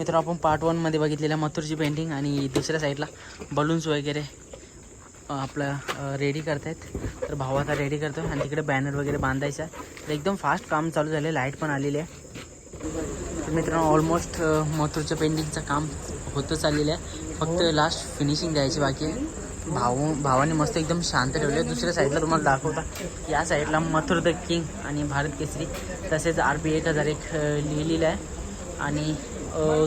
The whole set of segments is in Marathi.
मित्र आपण पार्ट वनमध्ये बघितलेल्या मथुरची पेंटिंग आणि दुसऱ्या साईडला बलून्स वगैरे आपलं रेडी करतायत. तर भाऊ आता रेडी करतो आणि तिकडे बॅनर वगैरे बांधायचा तर एकदम फास्ट काम चालू झालं लाइट पण आलेली आहे. तर मित्रांनो ऑलमोस्ट मथुरच्या पेंटिंगचं काम होतं चाललेलं आहे. फक्त लास्ट फिनिशिंग द्यायची बाकी आहे. भाऊ भावाने मस्त एकदम शांत ठेवले. दुसऱ्या साईडला तुम्हाला दाखवता. या साईडला मथुर द किंग आणि भारत केसरी तसेच आर बी एक हजार एक लिहिलेलं आहे. आणि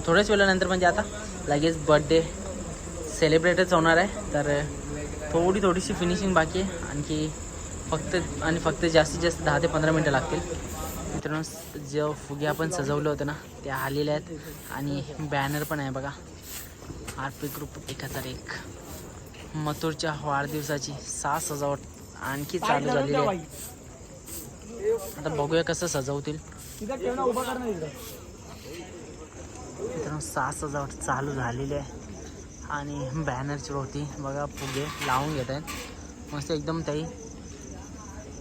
थोड्याच वेळानंतर म्हणजे आता लगेच बड्डे सेलिब्रेटच होणार आहे. तर थोडी थोडीशी फिनिशिंग बाकी आहे. आणखी फक्त आणि फक्त जास्तीत जास्त दहा ते पंधरा मिनटं लागतील. मित्रांनो जे फुगे आपण सजवले होते ना ते आलेले आहेत. आणि बॅनर पण आहे बघा. आर पी ग्रुप एक हजार एक मथुरच्या वाढदिवसाची सा सजावट आणखी चालू झालेली आहे. आता बघूया कसं सजवतील. मित्रांनो सहा सजावट चालू झालेली आहे. आणि बॅनरची होती बघा फुगे लावून घेत आहेत. मस्त एकदम ताई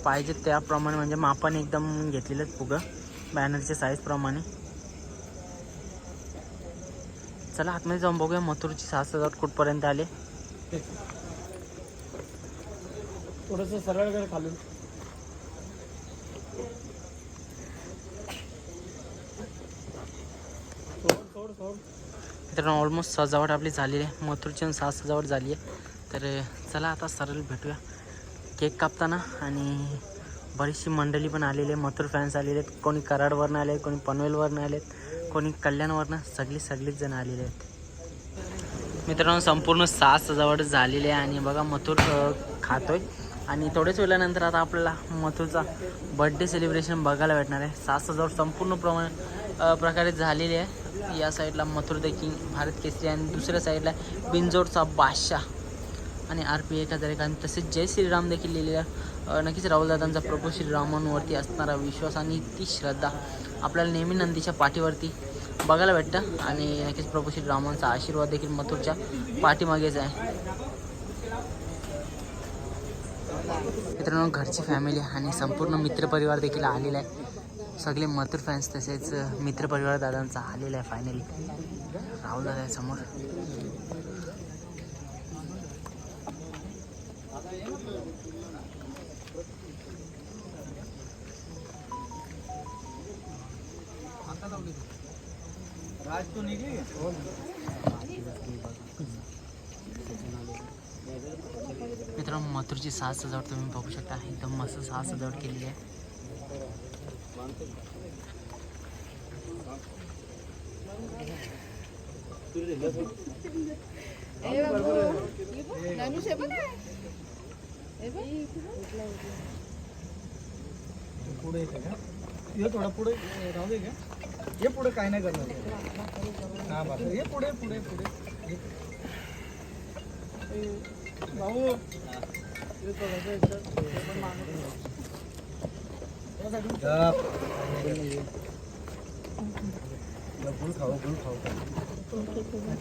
पाहिजे त्याप्रमाणे म्हणजे मापाने एकदम घेतलेलं फुगं. बॅनरच्या साईजप्रमाणे चला आतमध्ये जाऊन बघूया मथुरची सहा सजावट कुठपर्यंत आले. थोडस सरळ कर खालून. मित्रांनो ऑलमोस्ट सजावट आपली झालेली आहे. मथुरची पण सजावट झाली आहे. तर चला आता सरळ भेटूया. केक कापताना आणि बरीचशी मंडळी पण आलेली आहे मथुर फॅन्स आलेले आहेत. कोणी कराडवरनं आले कोणी पनवेलवरनं आले आहेत कोणी कल्याणवरनं सगळी सगळीच जण आलेले आहेत. मित्रांनो संपूर्ण सहा सजावट झालेली आहे आणि बघा मथुर खातोय. आणि थोड्याच वेळानंतर आता आपल्याला मथुरचा बड्डे सेलिब्रेशन बघायला भेटणार आहे. सात सजावट संपूर्ण प्रमाण प्रकारे झालेली आहे. या साईडला मथुर द किंग भारत केसरी आणि दुसऱ्या साईडला बिंजोडचा बादशाह आणि आर पी एक हजार एक आणि तसेच जय श्रीराम देखील लिहिलेलं नक्कीच राहुलदादांचा प्रभू श्रीरामांवरती असणारा विश्वास आणि ती श्रद्धा आपल्याला नेहमी नंदीच्या पाठीवरती बघायला भेटतं आणि नक्कीच प्रभू श्रीरामांचा आशीर्वाद देखील मथुरच्या पाठीमागेच आहे. मित्रांनो घरची फॅमिली आणि संपूर्ण मित्रपरिवार देखील आलेला आहे. सगळे मथुर फॅन्स तसेच मित्रपरिवार दादांचा आलेला आहे फायनली राहुल दादा समोर. राज तो निघली मित्रांनो मथुरची साज सजावट तुम्ही बघू शकता. एकदम मस्त साज सजावट केलेली आहे. पुढे येते का ये थोडा पुढे. राहू दे का ये पुढे काय नाही करणार हा बस ये पुढे पुढे पुढे भाऊ हे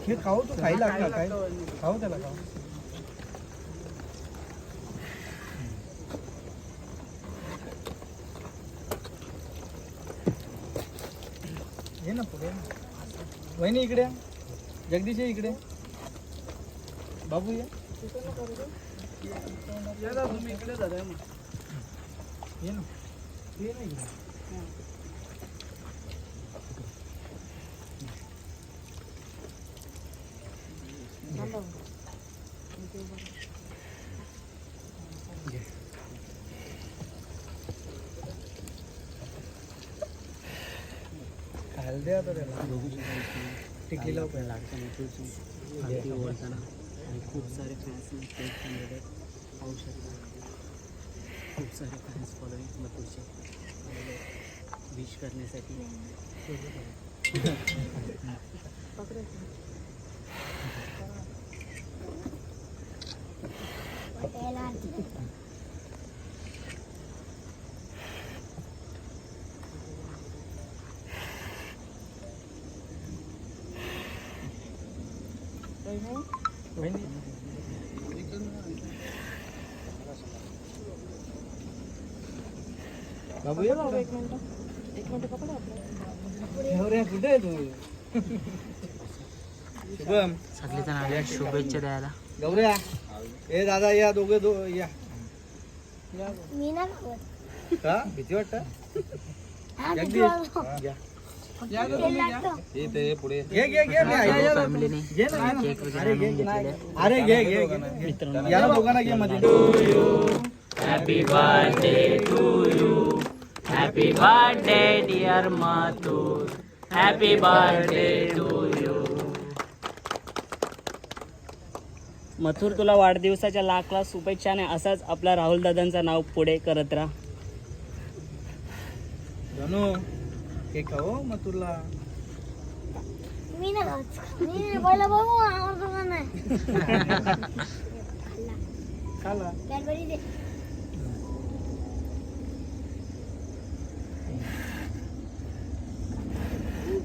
हे खाऊ तू खाई लागला काय खाऊ त्याला खाऊ ये ना पुढे. वहिनी इकडे जगदीश इकडे बाबू या ना तुम्ही इकडे जा ये ना ये आता त्याला टिकली लाव पहिला आणि खूप सारे फॅन्स पाहू शकतात खूप सारे फॅन्स फॉलोईंग मथुरचे विश करण्यासाठी वहिनी बाबू ये एक मिनिट एक मिनिट पकडा आपलं कुठे आहे तू? शुभम. सगळेजण आले शुभेच्छा द्यायला. गौऱ्या ए दादा या दोघे दो या. मी ना. का? भीती वाटत? हा, अरे घे घे. घे घे घे. मित्रांनो. या ना दोघांना घे मध्ये happy birthday to you happy birthday dear Mathur happy birthday to you Mathur तुला वाढदिवसाच्या लाख लाख शुभेच्छा आणि असाच आपला राहुल दादांचं नाव पुढे करत राहा. धनु हे खाओ मग तुला मी ना. मी पहिला बघू आवडतो का नाही. खाला. कॅडबरी दे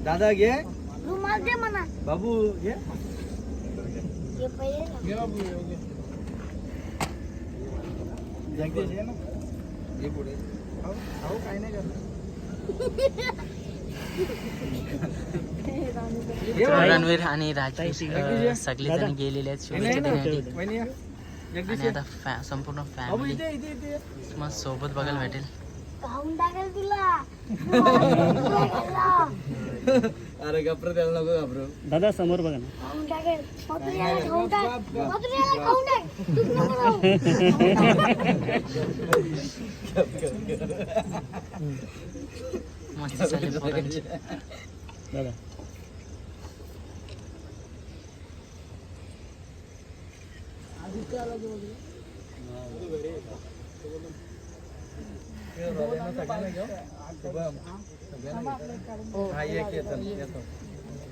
दादा घे रुमाल दे म्हणा. बाबू घे पहिले ना. जगदीश ये ना? ये पुढे. खाऊ खाऊ काय नाही करणार. ये बाई. रणवीर आणि राजेश अं, सगळेजण गेलेले आहेत शुभेच्छा. देण्यासाठी आणि. आता फॅ संपूर्ण फॅमिली. मग सोबत बघायला भेटेल. खाऊन टाकेल तुला. खाऊन अरे घाबरत त्याला नको घाबरू. दादा समोर बघा ना. टाकेल खाऊन टाक. मथुऱ्याला खाऊन टाक. तूच नको खाऊ. मस्त झाले पोरांचे दादा. हा चल, येतो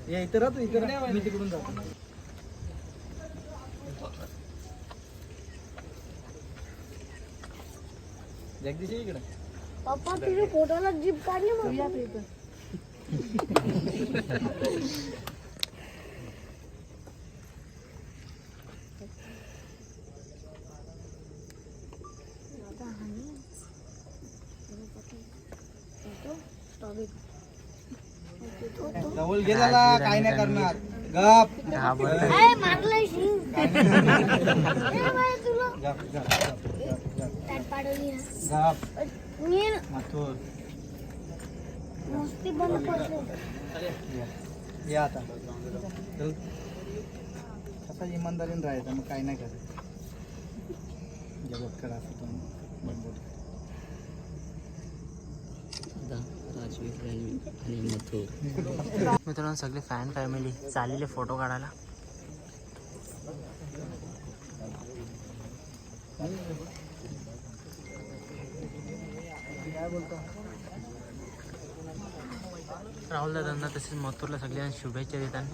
ये इथं राह इथं राह. मी तिकडून जातो जगदीश इकडे पप्पा तुझ्या फोटोला जीप मग जवळ गेला काय नाही करणार. गप. ये आता. चल. कसा इमानदारीने राहायचं मग काय नाही करायचं जगत कडा असं बडबड. राजवीर आणि मथुर मित्रांनो सगळे फॅन फॅमिली चाललेले फोटो काढायला. राहुल दादांना तसेच मथुरला सगळ्यांना शुभेच्छा देतात.